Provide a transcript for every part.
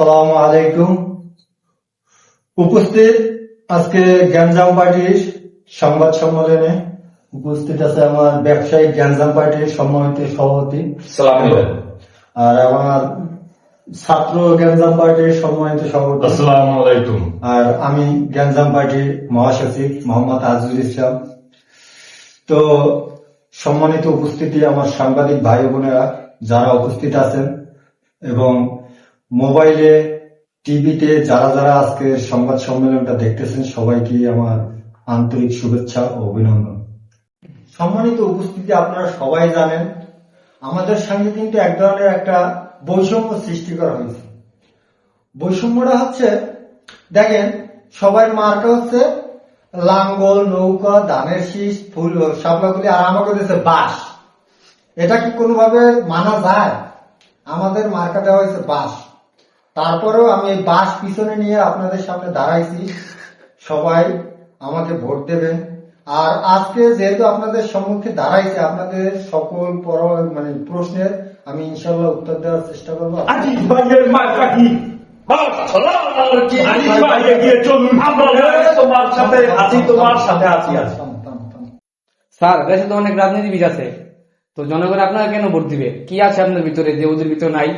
সালাম আলাইকুম। উপস্থিত আজকে গ্যাঞ্জাম পার্টির সংবাদ সম্মেলনে উপস্থিত আছে আমার ব্যবসায়ী গ্যাঞ্জাম পার্টির সম্মানিত সভাপতি। আর আমার ছাত্র গ্যাঞ্জাম পার্টির সম্মানিত সভাপতি। আসসালামু আলাইকুম। আর আমি গ্যাঞ্জাম পার্টির মহাসচিব মোহাম্মদ আজিজুল ইসলাম। তো সম্মানিত উপস্থিতি আমার সাংবাদিক ভাই বোনেরা যারা উপস্থিত আছেন এবং মোবাইলে, টিভিতে যারা যারা আজকে সংবাদ সম্মেলনটা দেখতেছেন, সবাইকে আমার আন্তরিক শুভেচ্ছা ও অভিনন্দন। সম্মানিত উপস্থিতি আপনারা সবাই জানেন, আমাদের সঙ্গে কিন্তু এক ধরনের একটা বৈষম্য সৃষ্টি করা হয়েছে। বৈষম্যটা হচ্ছে, দেখেন, সবাই মার্কা হচ্ছে লাঙ্গল, নৌকা, ধানের শীষ, ফুল সবগুলি আর আমাকে দিচ্ছে বাঁশ। এটা কি কোনোভাবে মানা যায়? আমাদের মার্কা দেওয়া হয়েছে বাঁশ। তারপরেও আমি এই বাঁশ পিছনে নিয়ে আপনাদের সামনে দাঁড়াইছি। সবাই আমাকে ভোট দেবেন। আর আজকে যেহেতু আপনাদের সম্মুখে দাঁড়াইছে আপনাদের সকল পর মানে প্রশ্নের আমি ইনশাল্লাহ উত্তর দেওয়ার চেষ্টা করব। স্যার দেশে তো অনেক রাজনীতিবিদ আছে। তো জনগণ আপনারা কেন ভোট দিবে? কি আছে আপনার ভিতরে যে ওদের ভিতরে নাই?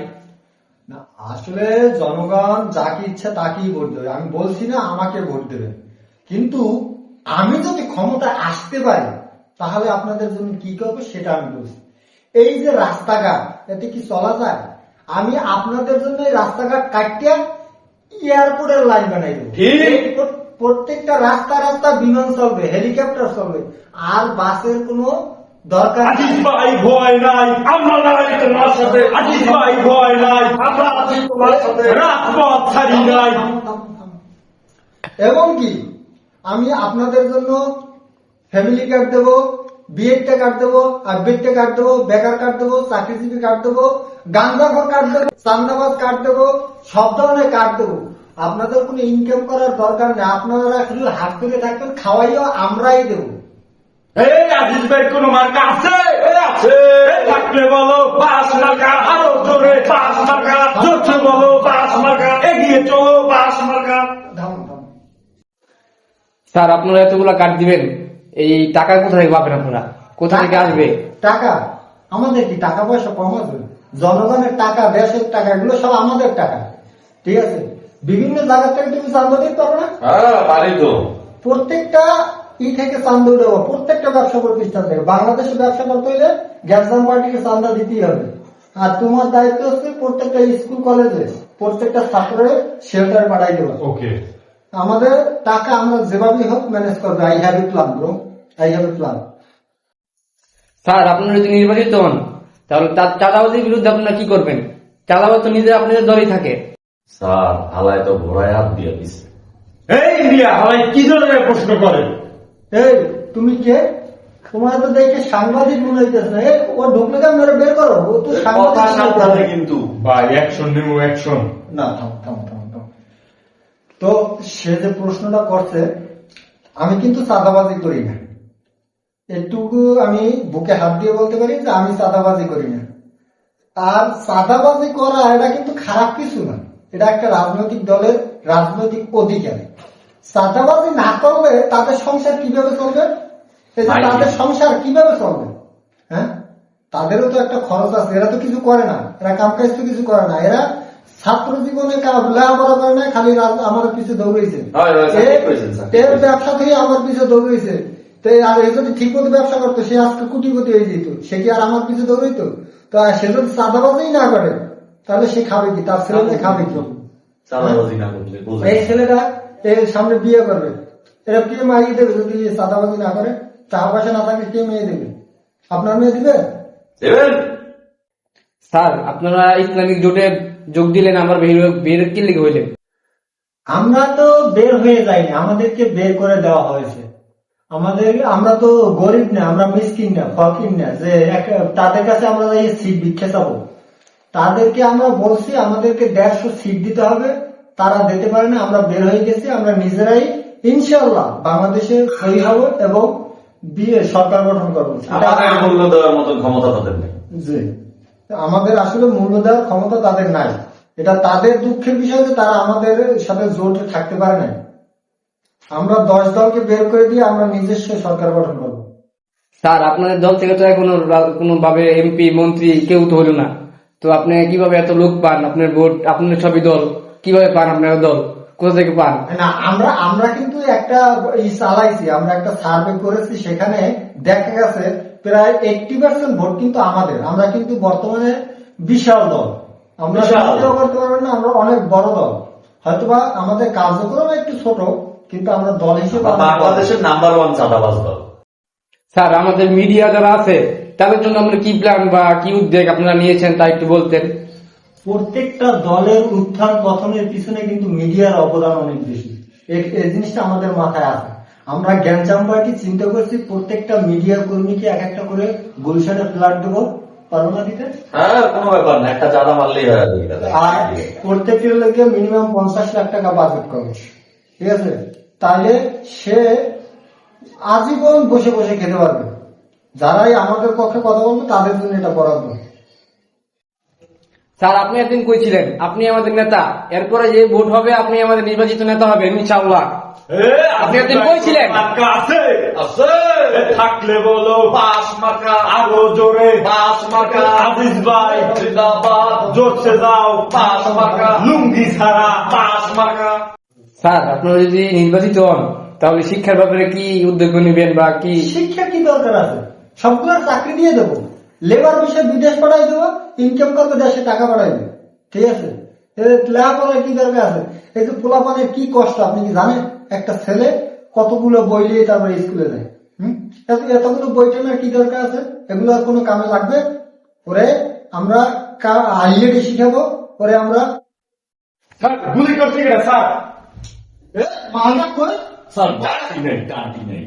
না আসলে জনগণ যাকে ইচ্ছা তাকেই ভোট দেবে। আমি বলছি না আমাকে ভোট দেবে। কিন্তু আমি যদি ক্ষমতা আসতে পারি তাহলে আপনাদের জন্য কি করব সেটা আমি বলছি। এই যে রাস্তাঘাট এতে কি চলা যায়? আমি আপনাদের জন্য এই রাস্তাঘাট কাটিয়ে এয়ারপোর্টের লাইন বানাই দেবো। প্রত্যেকটা রাস্তা রাস্তা বিমান চলবে হেলিকপ্টার চলবে। আর বাসের কোনো দরকার আজিজ ভাই ভয় নাই আমরা নাই তোমার সাথে। আজিজ ভাই ভয় নাই আমরা আছি তোমার সাথে। রাজপথ ছাড়ি নাই। এবং কি? আমি আপনাদের জন্য ফ্যামিলি কার্ড দেবো বিএডটা কার্ড দেবো আর বেডটা কার্ড দেবো বেকার কার্ড দেবো চাকরিজীবী কার্ড দেবো গান্দাঘর কার্ড দেবো চান্দাবাদ কার্ড দেবো সব ধরনের কার্ড দেবো। আপনাদের কোনো ইনকাম করার দরকার নেই। আপনারা শুধু হাত তুলে থাকবেন খাওয়াইও আমরাই দেবো। এই আজিজ ভাই কোন মার্কা আছে? আছে। থাকলে বলো বাস মার্কা। আরও জোরে বাস মার্কা। জোরে বলো বাস মার্কা। এগিয়ে চলো বাস মার্কা। ধাম ধাম। স্যার আপনারা এতগুলা কার্ড দিবেন এই টাকা কোথা থেকে পাবেন আপনারা? কোথা থেকে আসবে? টাকা? আমাদের কি টাকা পয়সা কম আছে? জনগণের টাকা দেশের টাকা এগুলো সব আমাদের টাকা। ঠিক আছে? বিভিন্ন জায়গা থেকে তুমি চান্দা দিতে পারো না? হ্যাঁ পারি তো। প্রত্যেকটা ই থেকে চান্দা দেবো প্রত্যেকটা ব্যবসা প্রতিষ্ঠান থেকে। বাংলাদেশে ব্যবসা করতে হলে গ্যাসবাম পার্টিকে চান্দা দিতেই হবে। আর তোমার দায়িত্ব হচ্ছে প্রত্যেকটা স্কুল কলেজে প্রত্যেকটা ছাত্রের শেল্টার পাঠাই দেওয়া। ওকে। আমাদের টাকা আমরা যেভাবেই হোক ম্যানেজ করবে। I have a plan bro I have a plan sir আপনারা যদি নির্বাচিত হন তাহলে চাঁদাবাজির বিরুদ্ধে আপনারা কি করবেন? চাঁদাবাজ তো নিজের আপনাদের দলই থাকে। স্যার হালায় তো ঘোড়ায় হাত দিয়ে দিচ্ছে এই ইন্ডিয়া হালাই কি ধরনের প্রশ্ন করে এই তুমি কে? তোমার তো দেখে সাংবাদিক মনে হইতেছে না। ও ঢুকলে কেন মেরে বের করো? ও তো সাংবাদিক কিন্তু। ভাই অ্যাকশন নেব অ্যাকশন না থাম থাম থাম থাম। তো সে যে প্রশ্নটা করছে আমি কিন্তু চাঁদাবাজি করি না। এটুকু আমি বুকে হাত দিয়ে বলতে পারি যে আমি চাঁদাবাজি করি না। আর চাঁদাবাজি করা এটা কিন্তু খারাপ কিছু না। এটা একটা রাজনৈতিক দলের রাজনৈতিক অধিকার। চাঁদাবাজি না করলে তাদের সংসার কীভাবে চলবে। তাদের সংসার কীভাবে চলবে? হ্যাঁ? তাদেরও তো একটা খরচ আছে এরা তো কিছু করে না। এরা কাম কাজ তো কিছু করে না। এরা ছাত্র জীবনে লেখাপড়া করে না খালি আমার পিছু দৌড়েছে হয়, হয়, এর ব্যবসা থেকে আমার পিছু দৌড়েছে আর এ যদি ঠিক মতো ব্যবসা করতো সে আজকে কোটিপতি হয়ে যেত। সে কি আর আমার পিছু দৌড়াইতো? তো সে যদি চাঁদাবাজি না করে তাহলে সে খাবে কি? তার ছেলে খাবে কি? না এই ছেলেটা সামনে বিয়ে করবে। এরা কে মারিয়ে দেবে যদি এ চাঁদাবাজি না করে? টাকা পয়সা না থাকলে কে মেয়ে দেবে? আপনার মেয়ে দিবে? দেবেন। স্যার আপনারা ইসলামিক জোটে যোগ দিলেন আমার বের বের কি লেগে হইলেন আমরা তো বের হয়ে যাইনি আমাদেরকে বের করে দেওয়া হয়েছে। আমাদের আমরা তো গরিব না আমরা মিসকিন না ফকির না যে এক- তাদের কাছে আমরা সিট ভিক্ষে চাবো তাদেরকে আমরা বলছি আমাদেরকে দেড়শো সিট দিতে হবে। তারা দিতে পারে না আমরা বের হয়ে গেছি আমরা নিজেরাই ইনশাল্লাহ বাংলাদেশে সই হব এবং বিয়ে সরকার গঠন করব। আমাদের মূল্য দেওয়ার মতো ক্ষমতা তাদের নেই? জি। আমাদের আসলে মূল্য দেওয়ার ক্ষমতা তাদের নাই। এটা তাদের দুঃখের বিষয় যে তারা আমাদের সাথে জোটে থাকতে পারে না আমরা দশ দলকে বের করে দিয়ে আমরা নিজস্ব সরকার গঠন করব। স্যার আপনাদের দল থেকে তো এখনও কোনো ভাবে এমপি মন্ত্রী কেউ তো হলো না। তো আপনি কীভাবে এত লোক পান? আপনার ভোট আপনার সবই দল। কীভাবে পান আপনার দল? কোথা থেকে পান? না আমরা আমরা কিন্তু একটা ই চালাইছি আমরা একটা সার্ভে করেছি সেখানে দেখা গেছে প্রায় এইটটি পার্সেন্ট ভোট কিন্তু আমাদের। আমরা কিন্তু বর্তমানে বিশাল দল। আমরা। করতে পারবেন না আমরা অনেক বড় দল। হয়তোবা আমাদের কার্যক্রম একটু ছোট কিন্তু আমরা দল হিসেবে। বাংলাদেশের নাম্বার ওয়ান চাঁদাবাজ দল। স্যার আমাদের মিডিয়া যারা আছে তাদের জন্য আপনার কি প্ল্যান বা কি উদ্যোগ আপনারা নিয়েছেন তা একটু বলতেন? প্রত্যেকটা দলের উত্থান পথনের পিছনে কিন্তু মিডিয়ার অবদান অনেক বেশি। এই জিনিসটা আমাদের মাথায় আছে আমরা জ্ঞানজাম পার্টি চিন্তা করছি প্রত্যেকটা মিডিয়া কর্মীকে এক একটা করে গুলশানে ফ্ল্যাট দেবো। পারব না দিতে? হ্যাঁ কোনো ব্যাপার না একটা চাঁদা মারলেই হয়ে আর প্রত্যেকের লোকে মিনিমাম পঞ্চাশ লাখ টাকা বাজেট করবে ঠিক আছে? তাহলে সে আজীবন বসে বসে খেতে পারবে। যারাই আমাদের পক্ষে কথা বলবে তাদের জন্য এটা বরাদ্দ স্যার আপনি একদিন কইছিলেন আপনি আমাদের নেতা এরপরে যে ভোট হবে আপনি আমাদের নির্বাচিত নেতা হবে ইনশাআল্লাহ। এ, আপনি একদিন কইছিলেন। আছে? আছে। থাকলে বলো পাঁচ মার্কা। আরও জোরে। পাঁচ মার্কা। আজিজ ভাই জিন্দাবাদ। জোরছে যাও। পাঁচ মার্কা। লুঙ্গি ছাড়া। পাঁচ মার্কা। স্যার আপনারা যদি নির্বাচিত হন তাহলে শিক্ষার ব্যাপারে কি উদ্যোগ নেবেন বা কি? শিক্ষা কি দরকার আছে? সবগুলো চাকরি দিয়ে দেবো। লেবার বিষয়ে বিদেশ পাঠাই দেবো ইনকাম করবে দেশে টাকা পাঠাইবে ঠিক আছে? লেখাপড়ার কি দরকার আছে? এই যে পোলাপানের কি কষ্ট আপনি কি জানেন? একটা ছেলে কতগুলো বই নিয়ে তারপরে স্কুলে যায় হম? এতগুলো বই টেনার কি দরকার আছে? এগুলো আর কোনো কামে লাগবে? পরে আমরা আইলেটে শিখাবো পরে আমরা স্যার গুলি করছে স্যার। এ, মালটা করে স্যার নেই।